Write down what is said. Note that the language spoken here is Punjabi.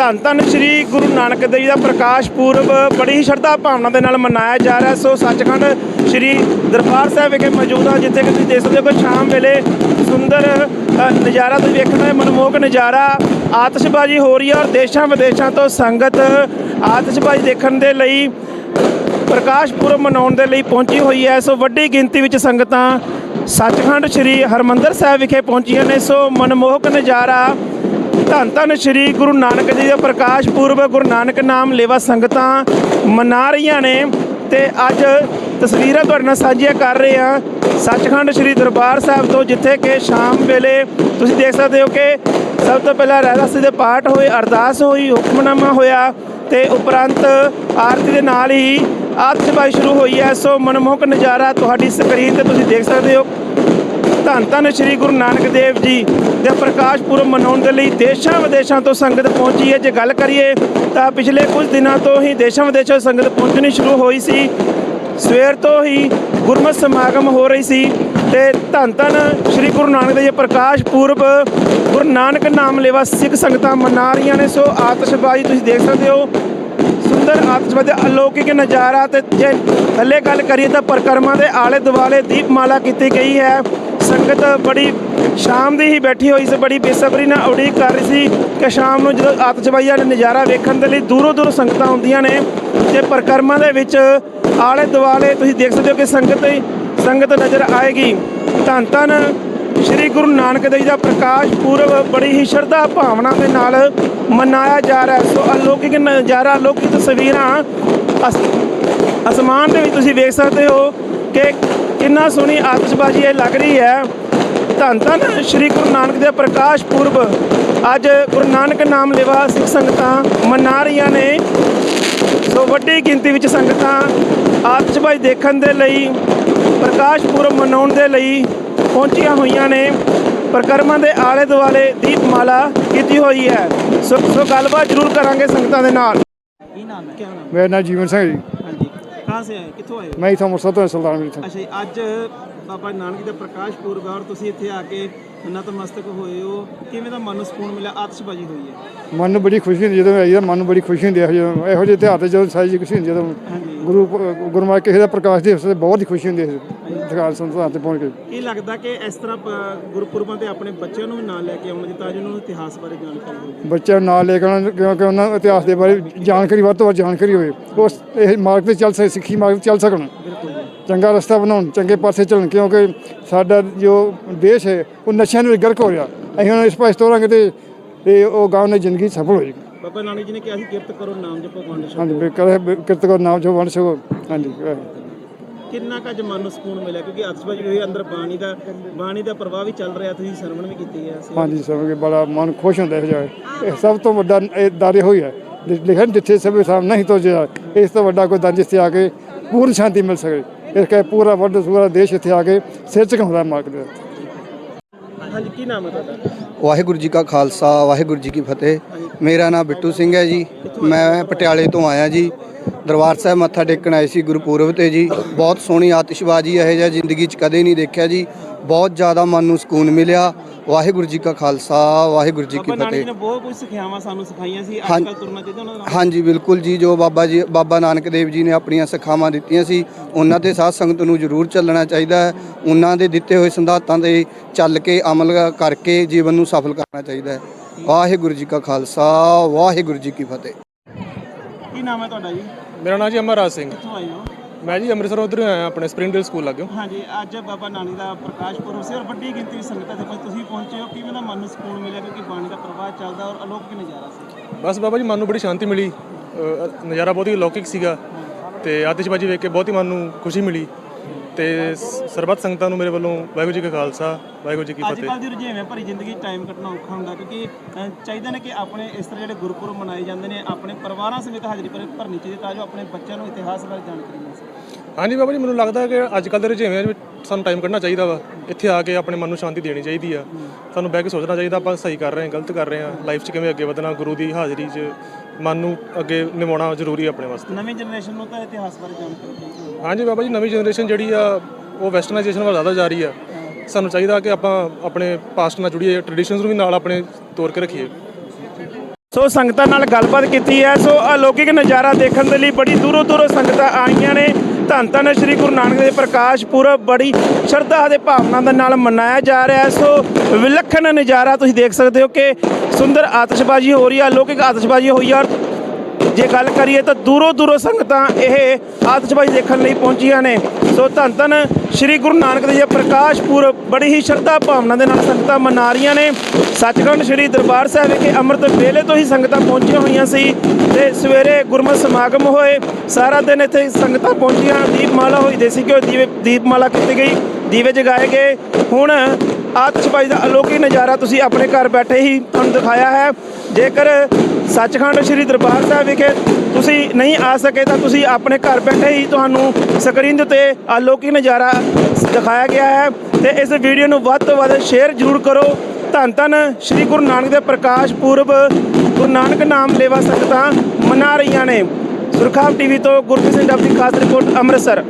ਧੰਨ ਧੰਨ ਸ੍ਰੀ ਗੁਰੂ ਨਾਨਕ ਦੇਵ ਜੀ ਦਾ ਪ੍ਰਕਾਸ਼ ਪੁਰਬ ਬੜੀ ਹੀ ਸ਼ਰਧਾ ਭਾਵਨਾ ਦੇ ਨਾਲ ਮਨਾਇਆ ਜਾ ਰਿਹਾ। ਸੋ ਸੱਚਖੰਡ ਸ੍ਰੀ ਦਰਬਾਰ ਸਾਹਿਬ ਵਿਖੇ ਮੌਜੂਦ ਹਾਂ ਜਿੱਥੇ ਕਿ ਤੁਸੀਂ ਦੇਖ ਸਕਦੇ ਹੋ ਕਿ ਸ਼ਾਮ ਵੇਲੇ ਸੁੰਦਰ ਨਜ਼ਾਰਾ ਤੁਸੀਂ ਵੇਖਣਾ ਹੈ, ਮਨਮੋਹਕ ਨਜ਼ਾਰਾ ਆਤਿਸ਼ਬਾਜ਼ੀ ਹੋ ਰਹੀ ਹੈ ਔਰ ਦੇਸ਼ਾਂ ਵਿਦੇਸ਼ਾਂ ਤੋਂ ਸੰਗਤ ਆਤਿਸ਼ਬਾਜ਼ੀ ਦੇਖਣ ਦੇ ਲਈ ਪ੍ਰਕਾਸ਼ ਪੁਰਬ ਮਨਾਉਣ ਦੇ ਲਈ ਪਹੁੰਚੀ ਹੋਈ ਹੈ। ਸੋ ਵੱਡੀ ਗਿਣਤੀ ਵਿੱਚ ਸੰਗਤਾਂ ਸੱਚਖੰਡ ਸ੍ਰੀ ਹਰਮੰਦਰ ਸਾਹਿਬ ਵਿਖੇ ਪਹੁੰਚੀਆਂ ਨੇ। ਸੋ ਮਨਮੋਹਕ ਨਜ਼ਾਰਾ ਧੰਨ ਧੰਨ ਸ੍ਰੀ ਗੁਰੂ ਨਾਨਕ ਜੀ ਦਾ ਪ੍ਰਕਾਸ਼ ਪੁਰਬ, ਗੁਰੂ ਨਾਨਕ ਨਾਮ ਲੇਵਾ ਸੰਗਤਾਂ ਮਨਾ ਰਹੀਆਂ ਨੇ ਤੇ ਅੱਜ ਤਸਵੀਰਾਂ ਤੁਹਾਡੇ ਨਾਲ ਸਾਂਝੀਆਂ ਕਰ ਰਹੇ ਹਾਂ। ਸੱਚਖੰਡ ਸ੍ਰੀ ਦਰਬਾਰ ਸਾਹਿਬ ਤੋਂ, ਜਿੱਥੇ ਕਿ ਸ਼ਾਮ ਵੇਲੇ ਤੁਸੀਂ ਦੇਖ ਸਕਦੇ ਹੋ ਕਿ ਸਭ ਤੋਂ ਪਹਿਲਾਂ ਰਹਿਰਾਸ ਦੇ ਪਾਠ ਹੋਏ, ਅਰਦਾਸ ਹੋਈ, ਹੁਕਮਨਾਮਾ ਹੋਇਆ ਤੇ ਉਪਰੰਤ ਆਰਤੀ ਦੇ ਨਾਲ ਹੀ ਆਤਿਸ਼ਬਾਜ਼ੀ ਸ਼ੁਰੂ ਹੋਈ ਹੈ। ਸੋ ਮਨਮੋਹਕ ਨਜ਼ਾਰਾ ਤੁਹਾਡੀ ਸਕਰੀਨ ਤੇ ਤੁਸੀਂ ਦੇਖ ਸਕਦੇ ਹੋ। ਧੰਨ ਧੰਨ ਸ੍ਰੀ ਗੁਰੂ ਨਾਨਕ ਦੇਵ ਜੀ ਦੇ ਪ੍ਰਕਾਸ਼ ਪੁਰਬ ਮਨਾਉਣ ਦੇ ਲਈ ਦੇਸ਼ਾਂ ਵਿਦੇਸ਼ਾਂ ਤੋਂ ਸੰਗਤ ਪਹੁੰਚੀ ਹੈ। ਜੇ ਗੱਲ ਕਰੀਏ ਤਾਂ ਪਿਛਲੇ ਕੁਝ ਦਿਨਾਂ ਤੋਂ ਹੀ ਦੇਸ਼ਾਂ ਵਿਦੇਸ਼ਾਂ ਸੰਗਤ ਪਹੁੰਚਣੀ ਸ਼ੁਰੂ ਹੋਈ ਸੀ। ਸਵੇਰ ਤੋਂ ਹੀ ਗੁਰਮਤਿ ਸਮਾਗਮ ਹੋ ਰਹੀ ਸੀ ਤੇ ਧੰਨ ਧੰਨ ਸ੍ਰੀ ਗੁਰੂ ਨਾਨਕ ਦੇਵ ਜੀ ਪ੍ਰਕਾਸ਼ ਪੁਰਬ ਗੁਰੂ ਨਾਨਕ ਨਾਮ ਲੇਵਾ ਸਿੱਖ ਸੰਗਤਾਂ ਮਨਾ ਰਹੀਆਂ ਨੇ। ਸੋ ਆਤਿਸ਼ਬਾਜ਼ੀ ਤੁਸੀਂ ਦੇਖ ਸਕਦੇ ਹੋ। ਸੁੰਦਰ ਆਤਿਸ਼ਬਾਜ਼ੀ ਦਾ ਅਲੌਕਿਕ ਨਜ਼ਾਰਾ ਤੇ ਜੇ ਥੱਲੇ ਗੱਲ ਕਰੀਏ ਤਾਂ ਪਰਕਰਮਾ ਦੇ ਆਲੇ ਦੁਆਲੇ ਦੀਪਮਾਲਾ ਕੀਤੀ ਗਈ ਹੈ। ਸੰਗਤ ਬੜੀ ਸ਼ਾਮ ਦੀ ਹੀ ਬੈਠੀ ਹੋਈ ਸੀ, ਬੜੀ ਬੇਸਬਰੀ ਨਾਲ ਉਡੀਕ ਕਰ ਰਹੀ ਸੀ ਕਿ ਸ਼ਾਮ ਨੂੰ ਜਦੋਂ ਆਤਿਸ਼ਬਾਜ਼ੀ ਦਾ ਨਜ਼ਾਰਾ ਵੇਖਣ ਦੇ ਲਈ ਦੂਰੋਂ ਦੂਰੋਂ ਸੰਗਤਾਂ ਆਉਂਦੀਆਂ ਨੇ ਤੇ ਪਰਕਰਮਾ ਦੇ ਵਿੱਚ ਆਲੇ ਦੁਆਲੇ ਤੁਸੀਂ ਦੇਖ ਸਕਦੇ ਹੋ ਕਿ ਸੰਗਤ ਸੰਗਤ ਨਜ਼ਰ ਆਏਗੀ। ਧੰਨ ਧੰਨ ਸ਼੍ਰੀ ਗੁਰੂ ਨਾਨਕ ਦੇਵ ਜੀ ਦਾ ਪ੍ਰਕਾਸ਼ ਪੁਰਬ ਬੜੀ ਹੀ ਸ਼ਰਧਾ ਭਾਵਨਾ ਦੇ ਨਾਲ ਮਨਾਇਆ ਜਾ ਰਿਹਾ ਸੋ ਅਲੌਕਿਕ ਨਜ਼ਾਰਾ, ਅਲੌਕਿਕ ਤਸਵੀਰਾਂ ਅਸ- ਅਸਮਾਨ ਦੇ ਵਿੱਚ ਤੁਸੀਂ ਵੇਖ ਸਕਦੇ ਹੋ ਕਿ ਕਿੰਨਾ ਸੋਹਣੀ ਆਤਿਸ਼ਬਾਜ਼ੀ ਇਹ ਲੱਗ ਰਹੀ ਹੈ। ਧੰਨ ਧੰਨ ਸ਼੍ਰੀ ਗੁਰੂ ਨਾਨਕ ਦੇਵ ਪ੍ਰਕਾਸ਼ ਪੁਰਬ। ਅੱਜ ਗੁਰੂ ਨਾਨਕ ਨਾਮ ਲੈਵਾ ਸਿੱਖ ਸੰਗਤਾਂ ਮਨਾ ਰਹੀਆਂ ਨੇ। ਸੋ ਵੱਡੀ ਗਿਣਤੀ ਵਿੱਚ ਸੰਗਤਾਂ ਆਤਿਸ਼ਬਾਜ਼ੀ ਦੇਖਣ ਦੇ ਲਈ ਪ੍ਰਕਾਸ਼ ਪੁਰਬ ਮਨਾਉਣ ਦੇ ਲਈ ਪਹੁੰਚੀਆਂ ਹੋਈਆਂ ਨੇ। ਪ੍ਰਕਰਮਾਂ ਦੇ ਆਲੇ ਦੁਆਲੇ ਦੀਪਮਾਲਾ ਕੀਤੀ ਹੋਈ ਹੈ। ਸੋ ਸੋ ਗੱਲਬਾਤ ਜ਼ਰੂਰ ਕਰਾਂਗੇ ਸੰਗਤਾਂ ਦੇ ਨਾਲ। ਕੀ ਨਾਮ ਹੈ? ਮੇਰਾ ਨਾਮ ਜੀਵਨ ਸਿੰਘ ਜੀ। ਕਹਾਂ ਸੇ ਆਏ ਕਿੱਥੋਂ ਆਏ ਹੋ? ਮੈਂ ਇਥੋਂ ਅੰਮ੍ਰਿਤਸਰ ਤੋਂ ਸੁਲਤਾਨ ਵੀਰ ਤੋਂ ਅੱਛਾ ਜੀ, ਅੱਜ ਬਾਬਾ ਨਾਨਕ ਜੀ ਦਾ ਪ੍ਰਕਾਸ਼ ਪੁਰਬ ਔਰ ਤੁਸੀਂ ਇੱਥੇ ਆ ਕੇ ਨਤਮਸਤਕ ਹੋਏ ਹੋ। ਕਿਵੇਂ ਦਾ ਮਨ ਨੂੰ ਸਕੂਨ ਮਿਲਿਆ? ਆਤਿਸ਼ਬਾਜ਼ੀ ਹੋਈ ਹੈ। ਮਨ ਨੂੰ ਬੜੀ ਖੁਸ਼ੀ ਹੁੰਦੀ ਜਦੋਂ ਆਈਦਾ ਮਨ ਨੂੰ ਬੜੀ ਖੁਸ਼ੀ ਹੁੰਦੀ ਹੈ ਜਦੋਂ ਇਹੋ ਜਿਹੇ ਤਿਉਹਾਰ ਤੇ ਜਦੋਂ ਸਾਈ ਜੀ ਖੁਸ਼ੀ ਹੁੰਦੀ ਹੈ ਜਦੋਂ ਗੁਰੂ ਗੁਰਮਾ ਕਿਸੇ ਦਾ ਪ੍ਰਕਾਸ਼ ਦਿਵਸ ਤੇ ਬਹੁਤ ਹੀ ਖੁਸ਼ੀ ਹੁੰਦੀ ਹੈ ਜਗਾਲ ਸੰਤਾਨ ਤੇ ਪਹੁੰਚ ਕੇ। ਕੀ ਲੱਗਦਾ ਕਿ ਇਸ ਤਰ੍ਹਾਂ ਗੁਰਪੁਰਬਾਂ ਤੇ ਆਪਣੇ ਬੱਚਿਆਂ ਨੂੰ ਵੀ ਨਾਲ ਲੈ ਕੇ ਆਉਣਾ ਜੀ ਤਾਂ ਜੋ ਉਹਨਾਂ ਨੂੰ ਇਤਿਹਾਸ ਬਾਰੇ ਜਾਣਕਾਰੀ ਹੋਵੇ। ਬੱਚਿਆਂ ਨੂੰ ਨਾਲ ਲੈ ਕੇ ਆਉਣਾ ਕਿਉਂਕਿ ਉਹਨਾਂ ਇਤਿਹਾਸ ਦੇ ਬਾਰੇ ਜਾਣਕਾਰੀ ਵੱਧ ਤੋਂ ਵੱਧ ਜਾਣਕਾਰੀ ਹੋਵੇ। ਉਸ ਇਹ ਮਾਰਗ ਤੇ ਚੱਲ ਸਕੇ ਸਿੱਖੀ ਮਾਰਗ ਤੇ ਚੱਲ ਸਕਣ। ਬਿਲਕੁਲ। ਚੰਗਾ ਰਸਤਾ ਬਣਾਉਣ ਚੰਗੇ ਪਾਸੇ ਚੱਲਣ ਕਿਉਂਕਿ ਸਾਡਾ ਜੋ ਦੇਸ਼ ਹੈ ਉਹ ਨਸ਼ਿਆਂ ਨੂੰ ਗਰਕ ਹੋ ਰਿਹਾ। ਅਸੀਂ ਹੁਣ ਇਸ ਪਾਸੇ ਤੋਰਾਂਗੇ ਤੇ ਤੇ ਉਹ ਗਾਉਂ ਨੇ ਜ਼ਿੰਦਗੀ ਸਫਲ ਹੋਏਗੀ। ਬਾਬਾ ਨਾਨਕ ਜੀ ਨੇ ਕਿਹਾ ਸੀ ਕਿਰਤ ਕਰੋ ਨਾਮ ਜਪੋ ਵੰਡ ਛਕੋ ਹਾਂਜੀ ਕਰੇ ਕਿਰਤ ਕੋ ਨਾਮ ਜੋ ਵੰਡ ਸਕੋ ਹਾਂਜੀ ਕਿੰਨਾ ਕੁ ਅੱਜ ਮਨ ਨੂੰ ਸਕੂਨ ਮਿਲਿਆ? ਕਿਉਂਕਿ ਆਤਿਸ਼ਬਾਜ਼ੀ ਹੋਈ ਅੰਦਰ ਬਾਣੀ ਦਾ ਬਾਣੀ ਦਾ ਪ੍ਰਭਾਵ ਵੀ ਚੱਲ ਰਿਹਾ ਤੁਸੀਂ ਸਰਵਣ ਵੀ ਕੀਤੀ ਹੈ। ਹਾਂਜੀ ਕੇ ਬੜਾ ਮਨ ਖੁਸ਼ ਹੁੰਦਾ ਹੈ ਜਾਏ ਇਹ ਸਭ ਤੋਂ ਵੱਡਾ ਇਹ ਦਾਰੇ ਹੋਈ ਹੈ। ਲਿਖਣ ਜਿੱਥੇ ਸਭੇ ਸਾਹਮ ਨਹੀਂ ਤੋਂ ਇਸ ਤੋਂ ਵੱਡਾ ਕੋਈ ਦਾਨ ਜਿੱਥੇ ਆ ਕੇ ਪੂਰਨ ਸ਼ਾਂਤੀ ਮਿਲ ਸਕੇ। ਇਸ ਕਰਕੇ ਪੂਰਾ ਵੱਡਾ ਪੂਰਾ ਦੇਸ਼ ਇੱਥੇ ਆ ਕੇ ਸਿਰ ਝੁਕਾਉਂਦਾ ਮਾਰਗ ਦੇ ਹਾਂਜੀ ਕੀ ਨਾਮ ਹੈ ਤੁਹਾਡਾ? ਵਾਹਿਗੁਰੂ ਜੀ ਕਾ ਖਾਲਸਾ ਵਾਹਿਗੁਰੂ ਜੀ ਕੀ ਫਤਿਹ। ਮੇਰਾ ਨਾਮ ਬਿੱਟੂ ਸਿੰਘ ਹੈ ਜੀ। ਮੈਂ ਪਟਿਆਲੇ ਤੋਂ ਆਇਆ ਜੀ। ਦਰਬਾਰ ਸਾਹਿਬ ਮੱਥਾ ਟੇਕਣ ਆਏ ਸੀ ਗੁਰਪੁਰਬ ਤੇ ਜੀ। ਬਹੁਤ ਸੋਹਣੀ ਆਤਿਸ਼ਬਾਜ਼ੀ ਇਹ ਜਿਹਾ ਜ਼ਿੰਦਗੀ 'ਚ ਕਦੇ ਨਹੀਂ ਦੇਖਿਆ ਜੀ। ਬਹੁਤ ਜ਼ਿਆਦਾ ਮਨ ਨੂੰ ਸਕੂਨ ਮਿਲਿਆ। ਵਾਹਿਗੁਰੂ ਜੀ ਕਾ ਖਾਲਸਾ ਵਾਹਿਗੁਰੂ ਜੀ ਕੀ ਬਾਬਾ ਨਾਨਕ ਜੀ ਫਤਿਹ। ਨੇ ਬਹੁਤ ਕੁਝ ਸਿਖਾਵਾਂ ਸਾਨੂੰ ਸਿਖਾਈਆਂ ਸੀ ਅੱਜ ਕੱਲ ਤੁਰਨਾ ਚਾਹੀਦਾ ਉਹਨਾਂ ਦਾ। ਹਾਂਜੀ ਬਿਲਕੁਲ ਜੀ ਜੋ ਬਾਬਾ ਜੀ ਬਾਬਾ ਨਾਨਕ ਦੇਵ ਜੀ ਨੇ ਆਪਣੀਆਂ ਸਿੱਖਿਆਵਾਂ ਦਿੱਤੀਆਂ ਸੀ ਉਹਨਾਂ ਤੇ ਸਾਧ ਸੰਗਤ ਨੂੰ ਜ਼ਰੂਰ ਚੱਲਣਾ ਚਾਹੀਦਾ ਹੈ। ਉਹਨਾਂ ਦੇ ਦਿੱਤੇ ਹੋਏ ਸਿਧਾਂਤਾਂ ਤੇ ਚੱਲ ਕੇ ਅਮਲ ਕਰਕੇ ਜੀਵਨ ਨੂੰ ਸਫਲ ਕਰਨਾ ਚਾਹੀਦਾ ਹੈ। ਵਾਹਿਗੁਰੂ ਜੀ ਕਾ ਖਾਲਸਾ ਵਾਹਿਗੁਰੂ ਜੀ ਕੀ ਫਤਿਹ। ਕੀ ਨਾਮ ਹੈ ਤੁਹਾਡਾ ਜੀ? ਮੇਰਾ ਨਾਮ ਜੀ ਅਮਰਰਾਜ ਸਿੰਘ। ਕਿੱਥੋਂ ਆਏ ਹੋ? ਮੈਂ ਜੀ ਅੰਮ੍ਰਿਤਸਰੋਂ ਉਧਰ ਆਇਆ ਆਪਣੇ ਸਪ੍ਰਿੰਗਡੇਲ ਸਕੂਲ ਲੱਗਿਓ। ਹਾਂਜੀ ਅੱਜ ਬਾਬਾ ਨਾਨਕ ਦਾ ਪ੍ਰਕਾਸ਼ ਪੁਰਬ ਸੀ ਔਰ ਵੱਡੀ ਗਿਣਤੀ ਵਿੱਚ ਸੰਗਤਾਂ ਦੇ ਵਿੱਚ ਤੁਸੀਂ ਪਹੁੰਚੇ ਹੋ। ਕਿਵੇਂ ਦਾ ਮਨ ਨੂੰ ਸਕੂਨ ਮਿਲਿਆ? ਕਿਉਂਕਿ ਬਾਣੀ ਦਾ ਪ੍ਰਵਾਹ ਚੱਲਦਾ ਔਰ ਅਲੋਕਿਕ ਨਜ਼ਾਰਾ ਸੀ। ਬਸ ਬਾਬਾ ਜੀ ਮਨ ਨੂੰ ਬੜੀ ਸ਼ਾਂਤੀ ਮਿਲੀ। ਅ, ਨਜ਼ਾਰਾ ਬਹੁਤ ਹੀ ਲੌਕਿਕ ਸੀਗਾ। ਤੇ ਆਤਿਸ਼ਬਾਜ਼ੀ ਵੇਖ ਕੇ ਬਹੁਤ ਹੀ ਮਨ ਨੂੰ ਖੁਸ਼ੀ ਮਿਲੀ। ਤੇ ਸਰਬੱਤ ਸੰਗਤਾਂ ਨੂੰ ਮੇਰੇ ਵੱਲੋਂ ਵਾਹਿਗੁਰੂ ਜੀ ਕਾ ਖਾਲਸਾ ਵਾਹਿਗੁਰੂ ਜੀ ਕੀ ਅੱਜ ਫਤਿਹ। ਕੱਲ੍ਹ ਦੀ ਰੁਝੇਵੇਂ ਭਰੀ ਜ਼ਿੰਦਗੀ ਟਾਈਮ ਕੱਢਣਾ ਔਖਾ ਹੁੰਦਾ ਕਿਉਂਕਿ ਅ, ਚਾਹੀਦਾ ਨੇ ਕਿ ਆਪਣੇ ਇਸ ਤਰ੍ਹਾਂ ਜਿਹੜੇ ਗੁਰਪੁਰਬ ਮਨਾਏ ਜਾਂਦੇ ਨੇ ਆਪਣੇ ਪਰਿਵਾਰਾਂ ਸਮੇਤ ਹਾਜ਼ਰੀ ਭਰ- ਭਰਨੀ ਚਾਹੀਦੀ ਤਾਂ ਜੋ ਆਪਣੇ ਬੱਚਿਆਂ ਨੂੰ ਇਤਿਹਾਸ ਬਾਰੇ ਜਾਣਕਾਰੀ ਮਿਲ ਸਕੇ। ਹਾਂਜੀ ਬਾਬਾ ਜੀ ਮੈਨੂੰ ਲੱਗਦਾ ਕਿ ਅੱਜ ਕੱਲ੍ਹ ਦੇ ਰੁਝੇਵਿਆਂ ਵਿੱਚ ਸਾਨੂੰ ਟਾਈਮ ਕੱਢਣਾ ਚਾਹੀਦਾ ਵਾ। ਇੱਥੇ ਆ ਕੇ ਆਪਣੇ ਮਨ ਨੂੰ ਸ਼ਾਂਤੀ ਦੇਣੀ ਚਾਹੀਦੀ ਆ। ਸਾਨੂੰ ਬਹਿ ਕੇ ਸੋਚਣਾ ਚਾਹੀਦਾ ਆਪਾਂ ਸਹੀ ਕਰ ਰਹੇ ਹਾਂ ਗਲਤ ਕਰ ਰਹੇ ਹਾਂ ਲਾਈਫ 'ਚ ਕਿਵੇਂ ਅੱਗੇ ਵਧਣਾ ਗੁਰੂ ਦੀ ਹਾਜ਼ਰੀ 'ਚ ਮਨ ਨੂੰ ਅੱਗੇ ਨਿਭਾਉਣਾ ਜ਼ਰੂਰੀ ਆ ਆਪਣੇ ਵਾਸਤੇ। ਨਵੀਂ ਜਨਰੇਸ਼ਨ ਨੂੰ ਤਾਂ ਇਤਿਹਾਸ ਬਾਰੇ ਜਾਣਕਾਰੀ ਹਾਂਜੀ ਬਾਬਾ ਜੀ ਨਵੀਂ ਜਨਰੇਸ਼ਨ ਜਿਹੜੀ ਆ ਉਹ ਵੈਸਟਰਨਾਈਜੇਸ਼ਨ ਵੱਲ ਜ਼ਿਆਦਾ ਜਾ ਰਹੀ ਆ। ਸਾਨੂੰ ਚਾਹੀਦਾ ਕਿ ਆਪਾਂ ਆਪਣੇ ਪਾਸਟ ਨਾਲ ਜੁੜੀਏ ਟ੍ਰੈਡੀਸ਼ਨਸ ਨੂੰ ਵੀ ਨਾਲ ਆਪਣੇ ਤੋਰ ਕੇ ਰੱਖੀਏ। ਸੋ ਸੰਗਤਾਂ ਨਾਲ ਗੱਲਬਾਤ ਕੀਤੀ ਹੈ। ਸੋ ਅਲੌਕਿਕ ਨਜ਼ਾਰਾ ਦੇਖਣ ਦੇ ਲਈ ਬੜੀ ਦੂਰੋਂ ਦੂਰੋਂ ਸੰਗਤਾਂ ਆਈਆਂ ਨੇ। ਧੰਨ ਧੰਨ ਸ੍ਰੀ ਗੁਰੂ ਨਾਨਕ ਦੇਵ ਪ੍ਰਕਾਸ਼ ਪੁਰਬ ਬੜੀ ਸ਼ਰਧਾ ਦੇ ਭਾਵਨਾ ਦੇ ਨਾਲ ਮਨਾਇਆ ਜਾ ਰਿਹਾ ਹੈ। ਸੋ ਵਿਲੱਖਣ ਨਜ਼ਾਰਾ ਤੁਸੀਂ ਦੇਖ ਸਕਦੇ ਹੋ ਕਿ ਸੁੰਦਰ ਆਤਿਸ਼ਬਾਜ਼ੀ ਹੋ ਰਹੀ ਹੈ ਅਲੌਕਿਕ ਆਤਿਸ਼ਬਾਜ਼ੀ ਹੋਈ ਹੈ ਔਰ ਜੇ ਗੱਲ ਕਰੀਏ ਤਾਂ ਦੂਰੋਂ ਦੂਰੋਂ ਸੰਗਤਾਂ ਇਹ ਆਤਿਸ਼ਬਾਜ਼ੀ ਦੇਖਣ ਲਈ ਪਹੁੰਚੀਆਂ ਨੇ। ਸੋ ਧੰਨ ਧੰਨ ਸ੍ਰੀ ਗੁਰੂ ਨਾਨਕ ਦੇਵ ਜੀ, ਪ੍ਰਕਾਸ਼ ਪੁਰਬ, ਬੜੀ ਹੀ ਸ਼ਰਧਾ ਭਾਵਨਾ ਦੇ ਨਾਲ ਸੰਗਤਾਂ ਮਨਾ ਰਹੀਆਂ ਨੇ। ਸੱਚਖੰਡ ਸ੍ਰੀ ਦਰਬਾਰ ਸਾਹਿਬ ਵਿਖੇ ਅੰਮ੍ਰਿਤ ਵੇਲੇ ਤੋਂ ਹੀ ਸੰਗਤਾਂ ਪਹੁੰਚੀਆਂ ਹੋਈਆਂ ਸੀ ਤੇ ਸਵੇਰੇ ਗੁਰਮਤਿ ਸਮਾਗਮ ਹੋਏ। ਸਾਰਾ ਦਿਨ ਇੱਥੇ ਸੰਗਤਾਂ ਪਹੁੰਚੀਆਂ, ਦੀਪਮਾਲਾ ਹੋਈ ਦੇਸੀ ਘਿਓ ਦੀਵੇ ਦੀਪਮਾਲਾ ਕੀਤੀ ਗਈ, ਦੀਵੇ ਜਗਾਏ ਗਏ। ਹੁਣ ਆਤਿਸ਼ਬਾਜ਼ੀ ਦਾ ਅਲੌਕਿਕ ਨਜ਼ਾਰਾ ਤੁਸੀਂ ਆਪਣੇ ਘਰ ਬੈਠੇ ਹੀ ਤੁਹਾਨੂੰ ਦਿਖਾਇਆ ਹੈ। ਜੇਕਰ ਸੱਚਖੰਡ ਸ੍ਰੀ ਦਰਬਾਰ ਸਾਹਿਬ ਵਿਖੇ ਤੁਸੀਂ ਨਹੀਂ ਆ ਸਕੇ ਤਾਂ ਤੁਸੀਂ ਆਪਣੇ ਘਰ ਬੈਠੇ ਹੀ ਤੁਹਾਨੂੰ ਸਕਰੀਨ ਦੇ ਉੱਤੇ ਅਲੌਕਿਕ ਨਜ਼ਾਰਾ ਦਿਖਾਇਆ ਗਿਆ ਹੈ ਤੇ ਇਸ ਵੀਡੀਓ ਨੂੰ ਵੱਧ ਤੋਂ ਵੱਧ ਸ਼ੇਅਰ ਜ਼ਰੂਰ ਕਰੋ। ਧੰਨ ਧੰਨ ਸ੍ਰੀ ਗੁਰੂ ਨਾਨਕ ਦੇ ਪ੍ਰਕਾਸ਼ ਪੁਰਬ, ਗੁਰੂ ਨਾਨਕ ਨਾਮ ਲੇਵਾ ਸੰਗਤਾਂ ਮਨਾ ਰਹੀਆਂ ਨੇ। ਸੁਰਖਾਮ ਟੀਵੀ ਤੋਂ ਗੁਰਪ੍ਰੀਤ ਸਿੰਘ ਡੱਬ ਦੀ ਖਾਸ ਰਿਪੋਰਟ ਅੰਮ੍ਰਿਤਸਰ।